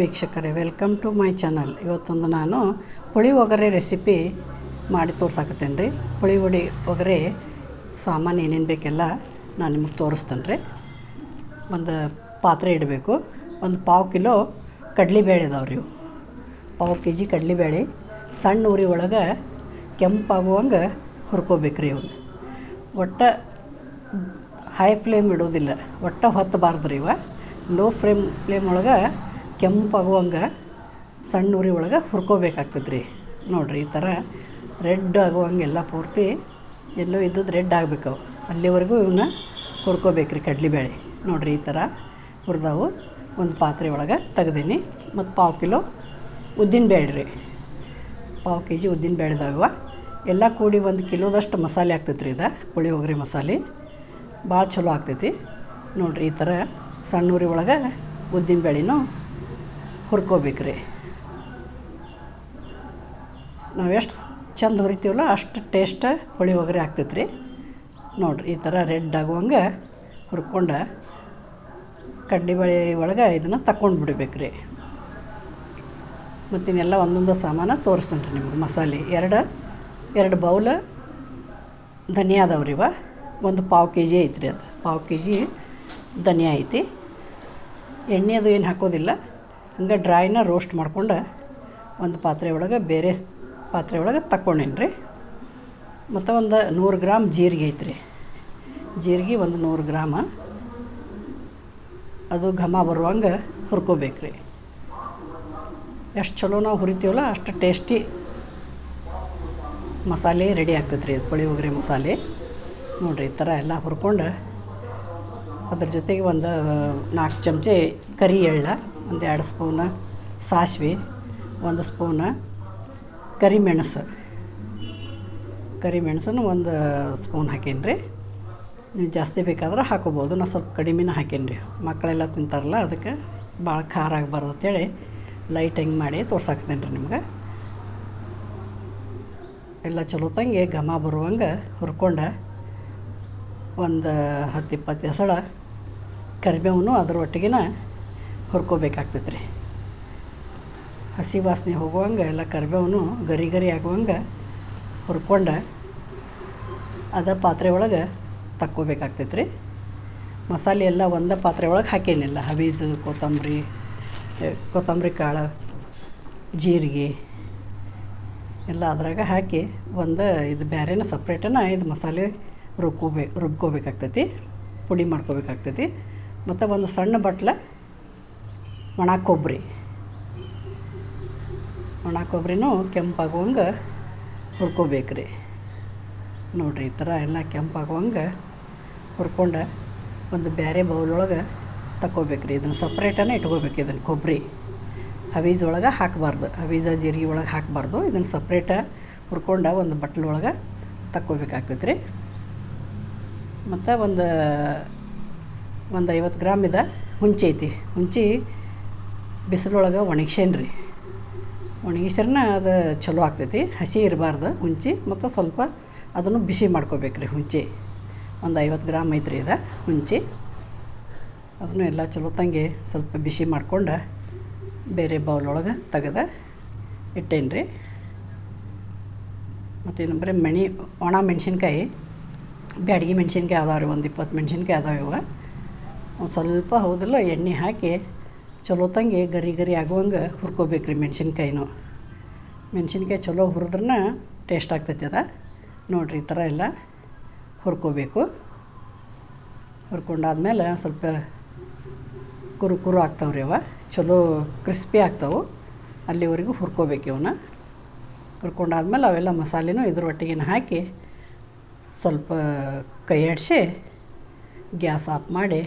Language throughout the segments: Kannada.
ವೀಕ್ಷಕರೇ, ವೆಲ್ಕಮ್ ಟು ಮೈ ಚಾನಲ್. ಇವತ್ತೊಂದು ನಾನು ಪುಳಿ ಒಗರೆ ರೆಸಿಪಿ ಮಾಡಿ ತೋರ್ಸಾಕತ್ತೇನೆ ರೀ ಪುಳಿ ಒಡಿ ಒಗರೆ ಸಾಮಾನು ಏನೇನು ಬೇಕೆಲ್ಲ ನಾನು ನಿಮಗೆ ತೋರಿಸ್ತೇನೆ ರೀ ಒಂದು ಪಾತ್ರೆ ಇಡಬೇಕು. ಒಂದು ಪಾವು ಕಿಲೋ ಕಡಲೆಬೇಳೆ ಇದಾವೆ ಇವು. ಪಾವು ಕೆ ಜಿ ಕಡಲೆಬೇಳೆ. ಸಣ್ಣ ಉರಿ ಒಳಗೆ ಕೆಂಪಾಗುವಂಗೆ ಹುರ್ಕೋಬೇಕು ರೀ ಇವನ್ನ ಒಟ್ಟು ಹೈ ಫ್ಲೇಮ್ ಇಡೋದಿಲ್ಲ. ಒಟ್ಟು ಹೊತ್ತಬಾರ್ದು ರೀ ಇವ. ಲೋ ಫ್ಲೇಮ್ ಫ್ಲೇಮ್ ಒಳಗೆ ಕೆಂಪಾಗುವಂಗೆ ಸಣ್ಣ ಉರಿ ಒಳಗೆ ಹುರ್ಕೋಬೇಕಾಗ್ತದೆ ರೀ ನೋಡಿರಿ, ಈ ಥರ ರೆಡ್ ಆಗುವಂಗೆಲ್ಲ ಪೂರ್ತಿ ಎಲ್ಲೋ ಇದ್ದದ್ದು ರೆಡ್ ಆಗಬೇಕು ಅವು ಅಲ್ಲಿವರೆಗೂ ಇವನ್ನ ಹುರ್ಕೋಬೇಕು ರೀ ಕಡ್ಲೆಬೇಳೆ ನೋಡಿರಿ, ಈ ಥರ ಹುರಿದವು ಒಂದು ಪಾತ್ರೆ ಒಳಗೆ ತೆಗ್ದೀನಿ. ಮತ್ತು ಪಾವು ಕಿಲೋ ಉದ್ದಿನ ಬೇಳೆ ರೀ ಪಾವು ಕೆ ಜಿ ಉದ್ದಿನ ಬೇಳೆದಾಗುವ ಎಲ್ಲ ಕೂಡಿ ಒಂದು ಕಿಲೋದಷ್ಟು ಮಸಾಲೆ ಆಗ್ತೈತೆ ರೀ ಇದು ಪುಳಿಯೋಗರೆ ಮಸಾಲೆ. ಭಾಳ ಚಲೋ ಆಗ್ತೈತಿ. ನೋಡಿರಿ, ಈ ಥರ ಸಣ್ಣ ಉರಿ ಒಳಗೆ ಉದ್ದಿನ ಬೇಳೆನೂ ಹುರ್ಕೋಬೇಕು ರೀ ನಾವು ಎಷ್ಟು ಚಂದ ಹುರಿತೀವಲ್ಲ ಅಷ್ಟು ಟೇಸ್ಟ್ ಒಗ್ಗರೆ ಆಗ್ತೈತೆ ರೀ ನೋಡಿರಿ, ಈ ಥರ ರೆಡ್ ಆಗುವಂಗೆ ಹುರ್ಕೊಂಡು ಕಡ್ಲೆಬೇಳೆ ಒಳಗೆ ಇದನ್ನು ತಕೊಂಡು ಬಿಡ್ಬೇಕು ರೀ ಮತ್ತಿನ್ನೆಲ್ಲ ಒಂದೊಂದು ಸಾಮಾನು ತೋರಿಸ್ತೇನೆ ರೀ ನಿಮ್ಗೆ ಮಸಾಲೆ. ಎರಡು ಎರಡು ಬೌಲ್ ಧನಿಯಾ ಅದಾವೆ ರೀ ಇವ. ಒಂದು ಪಾವು ಕೆ ಜಿ ಐತ್ರಿ ಅದು. ಪಾವು ಕೆ ಜಿ ಧನಿಯಾ ಐತಿ. ಎಣ್ಣೆ ಅದು ಏನು ಹಾಕೋದಿಲ್ಲ. ಹಂಗೆ ಡ್ರೈನ ರೋಸ್ಟ್ ಮಾಡ್ಕೊಂಡು ಒಂದು ಪಾತ್ರೆ ಒಳಗೆ ಬೇರೆ ಪಾತ್ರೆ ಒಳಗೆ ತಕ್ಕೊಂಡೇನಿ ರೀ. ಮತ್ತು ಒಂದು ನೂರು ಗ್ರಾಮ್ ಜೀರಿಗೆ ಐತ್ರಿ ಜೀರಿಗೆ ಒಂದು ನೂರು ಗ್ರಾಮ. ಅದು ಘಮ ಬರುವಂಗೆ ಹುರ್ಕೋಬೇಕು ರೀ. ಎಷ್ಟು ಚಲೋ ನಾವು ಹುರಿತೀವಲ್ಲ ಅಷ್ಟು ಟೇಸ್ಟಿ ಮಸಾಲೆ ರೆಡಿ ಆಗ್ತೈತೆ ರೀ. ಪುಳಿಯೋಗರೆ ಮಸಾಲೆ. ನೋಡಿರಿ ಈ ಥರ ಎಲ್ಲ ಹುರ್ಕೊಂಡು ಅದ್ರ ಜೊತೆಗೆ ಒಂದು ನಾಲ್ಕು ಚಮಚೆ ಕರಿ ಎಳ್ಳ. ಒಂದು ಎರಡು ಸ್ಪೂನ ಸಾಸಿವೆ, ಒಂದು ಸ್ಪೂನ ಕರಿಮೆಣಸು. ಕರಿಮೆಣಸನ್ನು ಒಂದು ಸ್ಪೂನ್ ಹಾಕೀನಿ ರೀ ನೀವು ಜಾಸ್ತಿ ಬೇಕಾದ್ರೆ ಹಾಕೋಬೋದು ನಾನು ಸ್ವಲ್ಪ ಕಡಿಮೆನೇ ಹಾಕೀನಿ ರೀ ಮಕ್ಕಳೆಲ್ಲ ತಿಂತಾರಲ್ಲ, ಅದಕ್ಕೆ ಭಾಳ ಖಾರ ಆಗಬಾರ್ದು ಅಂತೇಳಿ ಲೈಟ್ ಹೆಂಗೆ ಮಾಡಿ ತೋರ್ಸಾಕ್ತೇನೆ ರೀ ನಿಮ್ಗೆ. ಎಲ್ಲ ಚಲೋ ತಂಗೆ, ಘಮ ಬರುವಂಗೆ ಹುರ್ಕೊಂಡು ಒಂದು ಹತ್ತು ಇಪ್ಪತ್ತು ಎಸಳ ಕರಿಬೇವನ್ನು ಅದ್ರ ಹುರ್ಕೋಬೇಕಾಗ್ತೈತೆ ರೀ ಹಸಿ ವಾಸನೆ ಹೋಗುವಂಗೆ ಎಲ್ಲ ಕರಿಬೇವನು ಗರಿ ಗರಿ ಆಗುವಂಗೆ ಹುರ್ಕೊಂಡು ಅದ ಪಾತ್ರೆ ಒಳಗೆ ತಕ್ಕೋಬೇಕಾಗ್ತೈತೆ ರೀ ಮಸಾಲೆ ಎಲ್ಲ ಒಂದೇ ಪಾತ್ರೆ ಒಳಗೆ ಹಾಕೇನಿಲ್ಲ. ಹಬೀಜು ಕೊತ್ತಂಬರಿ ಕೊತ್ತಂಬರಿ ಕಾಳು, ಜೀರಿಗೆ ಎಲ್ಲ ಅದ್ರಾಗ ಹಾಕಿ ಒಂದು ಇದು ಬೇರೆನ ಸಪ್ರೇಟನ ಇದು ಮಸಾಲೆ ರುಬ್ಕೋಬೇಕು ರುಬ್ಕೋಬೇಕಾಗ್ತೈತಿ, ಪುಡಿ ಮಾಡ್ಕೋಬೇಕಾಗ್ತೈತಿ. ಮತ್ತು ಒಂದು ಸಣ್ಣ ಬಟ್ಲ ಒಣ ಕೊಬ್ಬರಿ ಒಣ ಕೊಬ್ಬರಿನೂ ಕೆಂಪಾಗುವಂಗೆ ಹುರ್ಕೋಬೇಕು ರೀ ನೋಡಿರಿ ಈ ಥರ ಎಲ್ಲ ಕೆಂಪಾಗುವಂಗೆ ಹುರ್ಕೊಂಡು ಒಂದು ಬೇರೆ ಬೌಲೊಳಗೆ ತಗೋಬೇಕು ರೀ ಇದನ್ನು ಸಪ್ರೇಟನೇ ಇಟ್ಕೋಬೇಕು ಇದನ್ನು ಕೊಬ್ಬರಿ. ಹವೀಜ್ ಒಳಗೆ ಹಾಕಬಾರ್ದು. ಹವೀಜ ಜೀರಿಗೆ ಒಳಗೆ ಹಾಕಬಾರ್ದು. ಇದನ್ನು ಸಪ್ರೇಟ ಹುರ್ಕೊಂಡು ಒಂದು ಬಟ್ಲೊಳಗೆ ತಕ್ಕೋಬೇಕಾಗ್ತೈತೆ ರೀ ಮತ್ತು ಒಂದು ಒಂದು ಐವತ್ತು ಗ್ರಾಮ್ ಇದೆ ಹುಂಚೆ ಐತಿ. ಹುಂಚಿ ಬಿಸಿಲೊಳಗೆ ಒಣಗಿಸೇನಿ ರೀ ಒಣಗಿಸ್ರನ ಅದು ಚಲೋ ಆಗ್ತೈತಿ. ಹಸಿ ಇರಬಾರ್ದು ಹುಂಚಿ ಮತ್ತು ಸ್ವಲ್ಪ ಅದನ್ನು ಬಿಸಿ ಮಾಡ್ಕೋಬೇಕು ರೀ ಹುಂಚಿ. ಒಂದು ಐವತ್ತು ಗ್ರಾಮ್ ಐತ್ರಿ ಇದು ಹುಂಚಿ. ಅದನ್ನು ಎಲ್ಲ ಚಲೋ ತಂಗಿ ಸ್ವಲ್ಪ ಬಿಸಿ ಮಾಡ್ಕೊಂಡು ಬೇರೆ ಬೌಲೊಳಗೆ ತೆಗೆದು ಇಟ್ಟೇನಿ ರೀ ಮತ್ತು ಬರೀ ಮಣಿ, ಒಣ ಮೆಣಸಿನ್ಕಾಯಿ, ಬ್ಯಾಡಗಿ ಮೆಣಸಿನ್ಕಾಯಿ ಅದಾವೆ ರೀ, ಒಂದು ಇಪ್ಪತ್ತು ಮೆಣಸಿನ್ಕಾಯಿ ಅದಾವೆ ಇವು. ಒಂದು ಸ್ವಲ್ಪ ಹೌದಲ್ಲ ಎಣ್ಣೆ ಹಾಕಿ ಚಲೋ ತಂಗಿ, ಗರಿ ಗರಿ ಆಗುವಂಗೆ ಹುರ್ಕೋಬೇಕು ರೀ ಮೆಣಸಿನ್ಕಾಯಿನೂ. ಮೆಣಸಿನ್ಕಾಯಿ ಚಲೋ ಹುರಿದ್ರನ ಟೇಸ್ಟ್ ಆಗ್ತೈತಿ ಅದ. ನೋಡಿರಿ ಈ ಥರ ಎಲ್ಲ ಹುರ್ಕೋಬೇಕು. ಹುರ್ಕೊಂಡಾದ್ಮೇಲೆ ಸ್ವಲ್ಪ ಕುರು ಕುರು ಆಗ್ತಾವ್ರಿ ಅವ. ಚಲೋ ಕ್ರಿಸ್ಪಿ ಆಗ್ತಾವೆ. ಅಲ್ಲಿವರೆಗೂ ಹುರ್ಕೋಬೇಕು ಇವನ್ನ. ಹುರ್ಕೊಂಡಾದ್ಮೇಲೆ ಅವೆಲ್ಲ ಮಸಾಲೆನೂ ಇದ್ರ ಒಟ್ಟಿಗೆ ಹಾಕಿ ಸ್ವಲ್ಪ ಕೈ ಆಡಿಸಿ ಗ್ಯಾಸ್ ಆಫ್ ಮಾಡಿ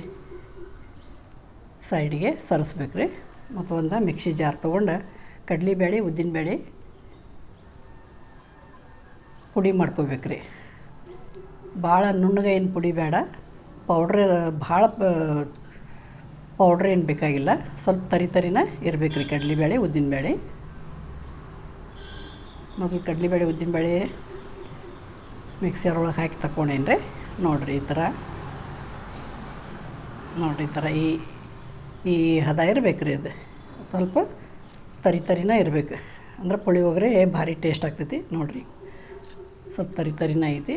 ಸೈಡಿಗೆ ಸರಿಸ್ಬೇಕು ರೀ. ಮತ್ತು ಒಂದು ಮಿಕ್ಸಿ ಜಾರ್ ತೊಗೊಂಡು ಉದ್ದಿನ bæಳಿ ಪುಡಿ ಮಾಡ್ಕೋಬೇಕು ರೀ. ಭಾಳ ನುಣ್ಣಗೆ ಏನು ಪುಡಿ ಬೇಡ. ಪೌಡ್ರ್ ಭಾಳ ಪೌಡ್ರ್ ಏನು ಬೇಕಾಗಿಲ್ಲ. ಸ್ವಲ್ಪ ತರಿ ತರಿನ ಇರಬೇಕು ರೀ ಕಡ್ಲೆಬೇಳೆ ಉದ್ದಿನಬೇಳೆ ಮೊದಲು ಕಡ್ಲೆಬೇಳೆ ಉದ್ದಿನಬೇಳೆ ಮಿಕ್ಸರ್ ಒಳಗೆ ಹಾಕಿ ತಗೊಂಡೇನಿ ರೀ ನೋಡಿರಿ ಈ ಥರ ನೋಡಿರಿ ಈ ಥರ ಈ ಈ ಹದ ಇರಬೇಕು ರೀ ಅದು. ಸ್ವಲ್ಪ ತರಿ ತರಿನ ಇರಬೇಕು. ಅಂದ್ರೆ ಪುಳಿಯೋಗರೆ ಭಾರಿ ಟೇಸ್ಟ್ ಆಗ್ತೈತಿ ನೋಡಿರಿ. ಸ್ವಲ್ಪ ತರಿ ತರಿನ ಐತಿ.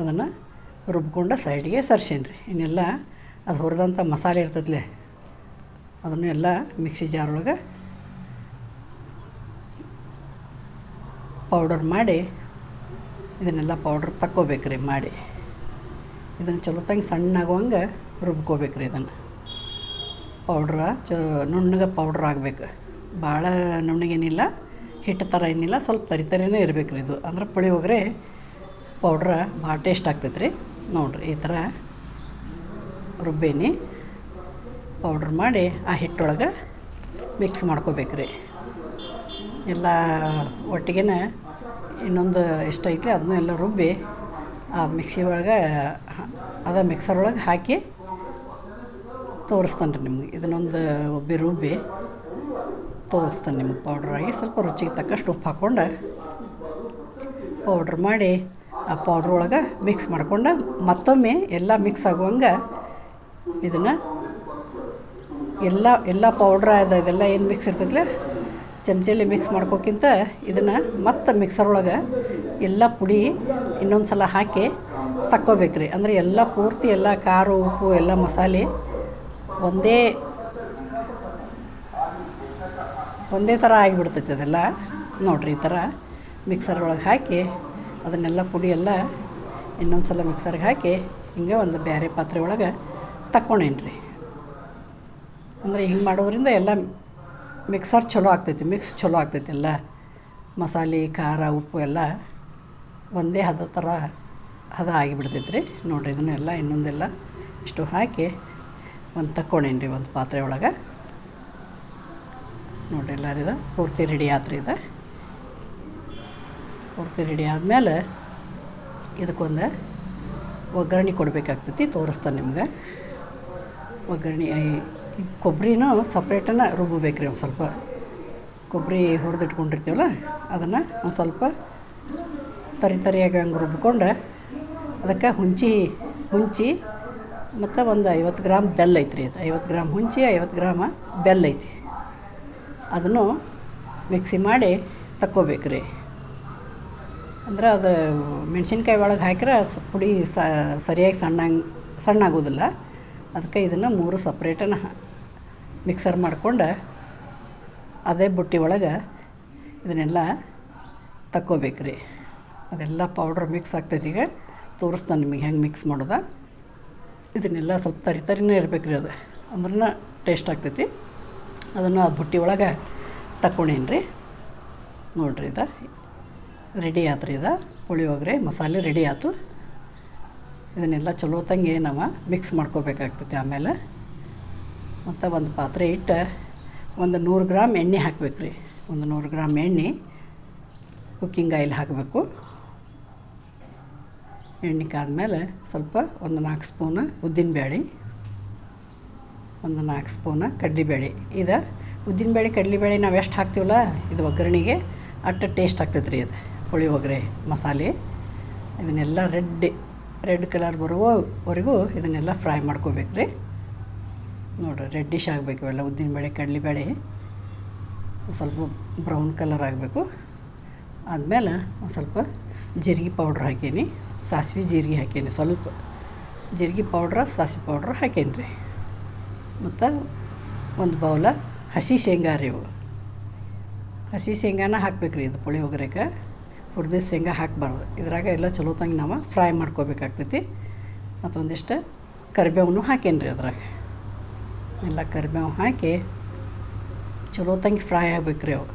ಅದನ್ನು ರುಬ್ಕೊಂಡು ಸೈಡಿಗೆ ಸರ್ಸೇನ್ರಿ ಇನ್ನೆಲ್ಲ ಅದು ಹುರಿದಂಥ ಮಸಾಲೆ ಇರ್ತೈತಿಲೆ, ಅದನ್ನು ಎಲ್ಲ ಮಿಕ್ಸಿ ಜಾರ್ ಒಳಗೆ ಪೌಡರ್ ಮಾಡಿ, ಇದನ್ನೆಲ್ಲ ಪೌಡ್ರ್ ತಕ್ಕೋಬೇಕ್ರಿ ಮಾಡಿ. ಇದನ್ನು ಚಲೋತ್ತಂಗೆ ಸಣ್ಣಾಗುವಂಗೆ ರುಬ್ಕೋಬೇಕ್ರಿ ಇದನ್ನು. ಪೌಡ್ರ ಚ, ನುಣ್ಣಗೆ ಪೌಡ್ರ್ ಆಗಬೇಕು. ಭಾಳ ನುಣ್ಣಗೇನಿಲ್ಲ, ಹಿಟ್ಟು ಥರ ಏನಿಲ್ಲ, ಸ್ವಲ್ಪ ತರಿ ತರಿನೇ ಇರಬೇಕು ರೀ ಇದು. ಅಂದ್ರೆ ಪುಳಿಯೋಗರೆ ಪೌಡ್ರ ಭಾಳ ಟೇಸ್ಟ್ ಆಗ್ತೈತೆ ರೀ ನೋಡಿರಿ, ಈ ಥರ ರುಬ್ಬೇನಿ. ಪೌಡ್ರ್ ಮಾಡಿ ಆ ಹಿಟ್ಟೊಳಗೆ ಮಿಕ್ಸ್ ಮಾಡ್ಕೋಬೇಕ್ರಿ. ಎಲ್ಲ ಒಟ್ಟಿಗೆನ ಇನ್ನೊಂದು ಎಷ್ಟೈತಿ ಅದನ್ನೂ ಎಲ್ಲ ರುಬ್ಬಿ ಆ ಮಿಕ್ಸಿ ಒಳಗೆ ಅದ ಮಿಕ್ಸರ್ ಒಳಗೆ ಹಾಕಿ ತೋರಿಸ್ತಾನೆ ರೀ ನಿಮ್ಗೆ. ಇದನ್ನೊಂದು ಒಬ್ಬಿ ರುಬ್ಬಿ ತೋರಿಸ್ತಾನೆ ನಿಮ್ಗೆ ಆಗಿ. ಸ್ವಲ್ಪ ರುಚಿಗೆ ತಕ್ಕಷ್ಟು ಉಪ್ಪು ಹಾಕ್ಕೊಂಡು ಪೌಡ್ರ್ ಮಾಡಿ ಆ ಪೌಡ್ರ್ ಒಳಗೆ ಮಿಕ್ಸ್ ಮಾಡ್ಕೊಂಡು ಮತ್ತೊಮ್ಮೆ ಎಲ್ಲ ಮಿಕ್ಸ್ ಆಗುವಂಗೆ ಇದನ್ನು ಎಲ್ಲ ಎಲ್ಲ ಪೌಡ್ರ್ ಅದ ಇದೆಲ್ಲ ಏನು ಮಿಕ್ಸ್ ಇರ್ತೈತಲ್ಲ ಚಮಚಲ್ಲಿ ಮಿಕ್ಸ್ ಮಾಡ್ಕೋಕ್ಕಿಂತ ಇದನ್ನು ಮತ್ತೆ ಮಿಕ್ಸರ್ ಒಳಗೆ ಎಲ್ಲ ಪುಡಿ ಇನ್ನೊಂದು ಸಲ ಹಾಕಿ ತಕ್ಕೋಬೇಕ್ರಿ. ಅಂದರೆ ಎಲ್ಲ ಪೂರ್ತಿ ಎಲ್ಲ ಖಾರ, ಉಪ್ಪು ಎಲ್ಲ ಮಸಾಲೆ ಒಂದೇ ಒಂದೇ ಥರ ಆಗಿಬಿಡ್ತೈತೆ ಅದೆಲ್ಲ. ನೋಡಿರಿ ಈ ಥರ ಮಿಕ್ಸರ್ ಒಳಗೆ ಹಾಕಿ, ಅದನ್ನೆಲ್ಲ ಪುಡಿ ಎಲ್ಲ ಇನ್ನೊಂದು ಸಲ ಮಿಕ್ಸರ್ಗೆ ಹಾಕಿ, ಹಿಂಗೆ ಒಂದು ಬೇರೆ ಪಾತ್ರೆ ಒಳಗೆ ತಕ್ಕೊಂಡೇನಿ ರೀ ಅಂದರೆ ಹಿಂಗೆ ಮಾಡೋದ್ರಿಂದ ಎಲ್ಲ ಮಿಕ್ಸರ್ ಚಲೋ ಆಗ್ತೈತಿ, ಮಿಕ್ಸ್ ಚಲೋ ಆಗ್ತೈತಿ ಎಲ್ಲ. ಮಸಾಲೆ, ಖಾರ, ಉಪ್ಪು ಎಲ್ಲ ಒಂದೇ ಹದ ಥರ ಹದ ಆಗಿಬಿಡ್ತೈತೆ ರೀ. ನೋಡಿರಿ ಇದನ್ನೆಲ್ಲ ಇನ್ನೊಂದೆಲ್ಲ ಇಷ್ಟು ಹಾಕಿ ಒಂದು ತಕ್ಕೊಂಡೇನಿ ರೀ ಒಂದು ಪಾತ್ರೆ ಒಳಗೆ. ನೋಡಿರಿ ಎಲ್ಲರಿದ ಪೂರ್ತಿ ರೆಡಿ ಆತ್ರಿ ಇದು. ಪೂರ್ತಿ ರೆಡಿ ಆದಮೇಲೆ ಇದಕ್ಕೊಂದು ಒಗ್ಗರಣೆ ಕೊಡಬೇಕಾಗ್ತೈತಿ, ತೋರಿಸ್ತಾನೆ ನಿಮ್ಗೆ. ಒಗ್ಗರಣೆ ಕೊಬ್ಬರಿನೂ ಸಪ್ರೇಟನ್ನು ರುಬ್ಬಬೇಕು ರೀ ಒಂದು ಸ್ವಲ್ಪ. ಕೊಬ್ಬರಿ ಹುರಿದಿಟ್ಕೊಂಡಿರ್ತೀವಲ್ಲ, ಅದನ್ನು ಒಂದು ಸ್ವಲ್ಪ ತರಿ ತರಿಯಾಗಿ ಹಂಗೆ ರುಬ್ಬಿಕೊಂಡು ಅದಕ್ಕೆ ಹುಂಚಿ ಹುಂಚಿ ಮತ್ತು ಒಂದು ಐವತ್ತು ಗ್ರಾಮ್ ಬೆಲ್ಲ ಐತ್ರಿ ಅದು. ಐವತ್ತು ಗ್ರಾಮ್ ಹುಂಚಿ, ಐವತ್ತು ಗ್ರಾಮ ಬೆಲ್ಲ ಐತಿ. ಅದನ್ನು ಮಿಕ್ಸಿ ಮಾಡಿ ತಕ್ಕೋಬೇಕು ರೀ ಅಂದ್ರೆ ಅದು ಮೆಣಸಿನ್ಕಾಯಿ ಒಳಗೆ ಹಾಕಿದ್ರೆ ಪುಡಿ ಸರಿಯಾಗಿ ಸಣ್ಣ ಸಣ್ಣ ಆಗೋದಿಲ್ಲ ಅದಕ್ಕೆ ಇದನ್ನು ಮೂರು ಸಪ್ರೇಟನ್ನು ಮಿಕ್ಸರ್ ಮಾಡ್ಕೊಂಡು ಅದೇ ಬುಟ್ಟಿ ಒಳಗೆ ಇದನ್ನೆಲ್ಲ ತಕ್ಕೋಬೇಕು ರೀ ಅದೆಲ್ಲ ಪೌಡ್ರ್ ಮಿಕ್ಸ್ ಆಗ್ತೈತಿ ಈಗ. ತೋರಿಸ್ತಾನೆ ನಿಮಗೆ ಹೆಂಗೆ ಮಿಕ್ಸ್ ಮಾಡೋದ. ಇದನ್ನೆಲ್ಲ ಸ್ವಲ್ಪ ತರಿ ತರಿನೇ ಇರ್ಬೇಕು ರೀ ಅದು. ಅಂದ್ರೆ ಟೇಸ್ಟ್ ಆಗ್ತೈತಿ. ಅದನ್ನು ಆ ಬುಟ್ಟಿ ಒಳಗೆ ತಕ್ಕೊಂಡೇನು ರೀ ನೋಡಿರಿ ಇದು. ರೆಡಿ ಆತು ರೀ ಇದು ಪುಳಿಯೋಗರೆ ಮಸಾಲೆ ರೆಡಿ ಆಯ್ತು ಇದನ್ನೆಲ್ಲ ಚಲೋ ತಂಗಿ ನಾವು ಮಿಕ್ಸ್ ಮಾಡ್ಕೋಬೇಕಾಗ್ತೈತಿ ಆಮೇಲೆ. ಮತ್ತು ಒಂದು ಪಾತ್ರೆ ಇಟ್ಟು ಒಂದು ನೂರು ಗ್ರಾಮ್ ಎಣ್ಣೆ ಹಾಕ್ಬೇಕು ರೀ ಒಂದು ನೂರು ಗ್ರಾಮ್ ಎಣ್ಣೆ ಕುಕ್ಕಿಂಗ್ ಆಯಿಲ್ ಹಾಕಬೇಕು. ಎಣ್ಣೆ ಕಾದ್ಮೇಲೆ ಸ್ವಲ್ಪ ಒಂದು ನಾಲ್ಕು ಸ್ಪೂನ್ ಉದ್ದಿನಬೇಳೆ, ಒಂದು ನಾಲ್ಕು ಸ್ಪೂನ ಕಡ್ಲೆಬೇಳೆ. ಇದು ಉದ್ದಿನಬೇಳೆ, ಕಡ್ಲೆಬೇಳೆ ನಾವು ಎಷ್ಟು ಹಾಕ್ತೀವಲ್ಲ, ಇದು ಒಗ್ಗರಣೆಗೆ ಅಟ್ಟ ಟೇಸ್ಟ್ ಆಗ್ತೈತೆ ರೀ ಇದು ಪುಳಿಯೋಗರೆ ಮಸಾಲೆ, ಇದನ್ನೆಲ್ಲ ರೆಡ್ ರೆಡ್ ಕಲರ್ ಬರುವವರೆಗೂ ಇದನ್ನೆಲ್ಲ ಫ್ರೈ ಮಾಡ್ಕೋಬೇಕು ರೀ ನೋಡಿರಿ, ರೆಡ್ಡಿಶ್ ಆಗಬೇಕು ಇವೆಲ್ಲ, ಉದ್ದಿನಬೇಳೆ, ಕಡ್ಲೆಬೇಳೆ. ಸ್ವಲ್ಪ ಬ್ರೌನ್ ಕಲರ್ ಆಗಬೇಕು. ಆದಮೇಲೆ ಒಂದು ಸ್ವಲ್ಪ ಜೀರಿಗೆ ಪೌಡ್ರ್ ಹಾಕೀನಿ, ಸಾಸಿವೆ ಜೀರಿಗೆ ಹಾಕೀನಿ, ಸ್ವಲ್ಪ ಜೀರಿಗೆ ಪೌಡ್ರ, ಸಾಸಿವೆ ಪೌಡ್ರ್ ಹಾಕೇನಿ ರೀ. ಮತ್ತು ಒಂದು ಬೌಲ ಹಸಿ ಶೇಂಗಾ ರೀ ಇವು. ಹಸಿ ಶೇಂಗಾನ ಹಾಕ್ಬೇಕು ರೀ ಇದು ಪುಳಿಯೋಗರೆಗೆ ಹುರಿದ ಶೇಂಗಾ ಹಾಕಬಾರ್ದು. ಇದ್ರಾಗ ಎಲ್ಲ ಚಲೋ ತಂಗಿ ನಾವು ಫ್ರೈ ಮಾಡ್ಕೋಬೇಕಾಗ್ತೈತಿ. ಮತ್ತೊಂದಿಷ್ಟು ಕರಿಬೇವನ್ನು ಹಾಕೇನಿ ರೀ ಅದ್ರಾಗ. ಎಲ್ಲ ಕರಿಬೇವು ಹಾಕಿ ಚಲೋ ತಂಗಿ ಫ್ರೈ ಆಗ್ಬೇಕು ರೀ ಅವು.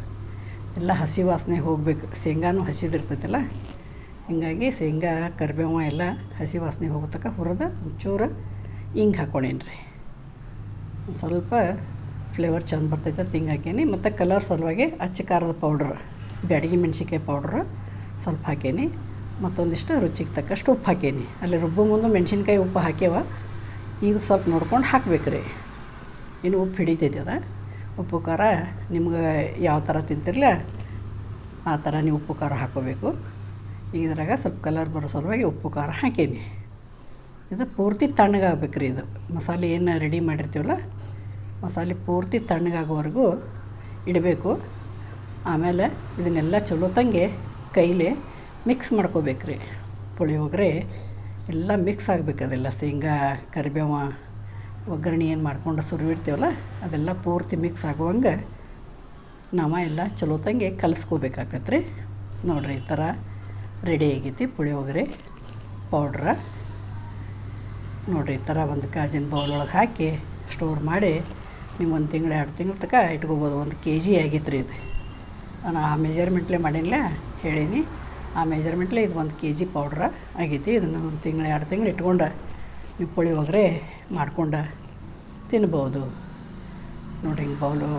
ಎಲ್ಲ ಹಸಿ ವಾಸನೆ ಹೋಗ್ಬೇಕು. ಶೇಂಗಾನು ಹಸಿದಿರ್ತೈತಲ್ಲ? ಹಿಂಗಾಗಿ ಶೇಂಗಾ, ಕರಿಬೇವು ಎಲ್ಲ ಹಸಿ ವಾಸನೆ ಹೋಗೋ ತನಕ ಹುರಿದು ಒಂಚೂರು ಹಿಂಗೆ ಹಾಕ್ಕೊಂಡೇನಿ ರೀ. ಸ್ವಲ್ಪ ಫ್ಲೇವರ್ ಚೆಂದ ಬರ್ತೈತೆ ಅಂತ ಹಿಂಗೆ ಹಾಕೇನಿ. ಮತ್ತು ಕಲರ್ ಸಲುವಾಗಿ ಅಚ್ಚ ಖಾರದ ಪೌಡ್ರ್ ಬ್ಯಾಡಗಿ ಮೆಣ್ಸಿನ್ಕಾಯಿ ಪೌಡ್ರ್ ಸ್ವಲ್ಪ ಹಾಕೇನಿ. ಮತ್ತೊಂದಿಷ್ಟು ರುಚಿಗೆ ತಕ್ಕಷ್ಟು ಉಪ್ಪು ಹಾಕೇನಿ. ಅಲ್ಲಿ ರುಬ್ಬು ಮುಂದೆ ಮೆಣಸಿನ್ಕಾಯಿ ಉಪ್ಪು ಹಾಕ್ಯವ. ಈಗ ಸ್ವಲ್ಪ ನೋಡ್ಕೊಂಡು ಹಾಕ್ಬೇಕು ರೀ. ಇನ್ನು ಉಪ್ಪು ಹಿಡಿತೈತಿ ಅದ. ಉಪ್ಪು ಖಾರ ನಿಮ್ಗೆ ಯಾವ ಥರ ತಿಂತಿರಲ್ಲ ಆ ಥರ ನೀವು ಉಪ್ಪು ಖಾರ ಹಾಕ್ಕೋಬೇಕು ಇದ್ರಾಗ ಸ್ವಲ್ಪ ಕಲರ್ ಬರೋ ಸಲುವಾಗಿ ಉಪ್ಪು, ಖಾರ ಹಾಕೀನಿ. ಇದು ಪೂರ್ತಿ ತಣ್ಣಗಾಗಬೇಕು ರೀ ಇದು. ಮಸಾಲೆ ಏನು ರೆಡಿ ಮಾಡಿರ್ತೀವಲ್ಲ, ಮಸಾಲೆ ಪೂರ್ತಿ ತಣ್ಣಗಾಗೋವರೆಗೂ ಇಡಬೇಕು. ಆಮೇಲೆ ಇದನ್ನೆಲ್ಲ ಚಲೋತ್ತಂಗೆ ಕೈಲಿ ಮಿಕ್ಸ್ ಮಾಡ್ಕೋಬೇಕು ರೀ ಪುಳಿಯೋಗರೆ ಎಲ್ಲ ಮಿಕ್ಸ್ ಆಗಬೇಕು ಅದೆಲ್ಲ. ಶೇಂಗಾ, ಕರಿಬೇವು, ಒಗ್ಗರಣೆ ಏನು ಮಾಡ್ಕೊಂಡು ಸುರಿವಿಡ್ತೀವಲ್ಲ ಅದೆಲ್ಲ ಪೂರ್ತಿ ಮಿಕ್ಸ್ ಆಗುವಂಗೆ ನಾವು ಎಲ್ಲ ಚಲೋತ್ತಂಗೆ ಕಲಿಸ್ಕೋಬೇಕಾಗತ್ತೆ ರೀ ನೋಡಿರಿ ಈ ಥರ ರೆಡಿ ಆಗೈತಿ. ಪುಳಿಯೋಗರೆ, ಪೌಡ್ರ. ನೋಡಿರಿ, ಈ ಥರ ಒಂದು ಗಾಜಿನ ಬೌಲ್ ಒಳಗೆ ಹಾಕಿ ಸ್ಟೋರ್ ಮಾಡಿ ನೀವು ಒಂದು ತಿಂಗಳು, ಎರಡು ತಿಂಗಳ ತನಕ ಇಟ್ಕೋಬೋದು. ಒಂದು ಕೆ ಜಿ ಆಗೈತೆ ರೀ ಇದು. ನಾನು ಆ ಮೆಜರ್ಮೆಂಟ್ಲೆ ಮಾಡಿಲ್ಲ ಹೇಳೀನಿ. ಆ ಮೆಜರ್ಮೆಂಟ್ಲೆ ಇದು ಒಂದು ಕೆ ಜಿ ಪೌಡ್ರ ಆಗೈತಿ. ಇದನ್ನು ಒಂದು ತಿಂಗಳು, ಎರಡು ತಿಂಗಳು ಇಟ್ಕೊಂಡು ನೀವು ಪುಳಿಯೋಗರೆ ಮಾಡ್ಕೊಂಡು ತಿನ್ಬೋದು. ನೋಡಿರಿ, ಹಿಂಗೆ ಬೌಲು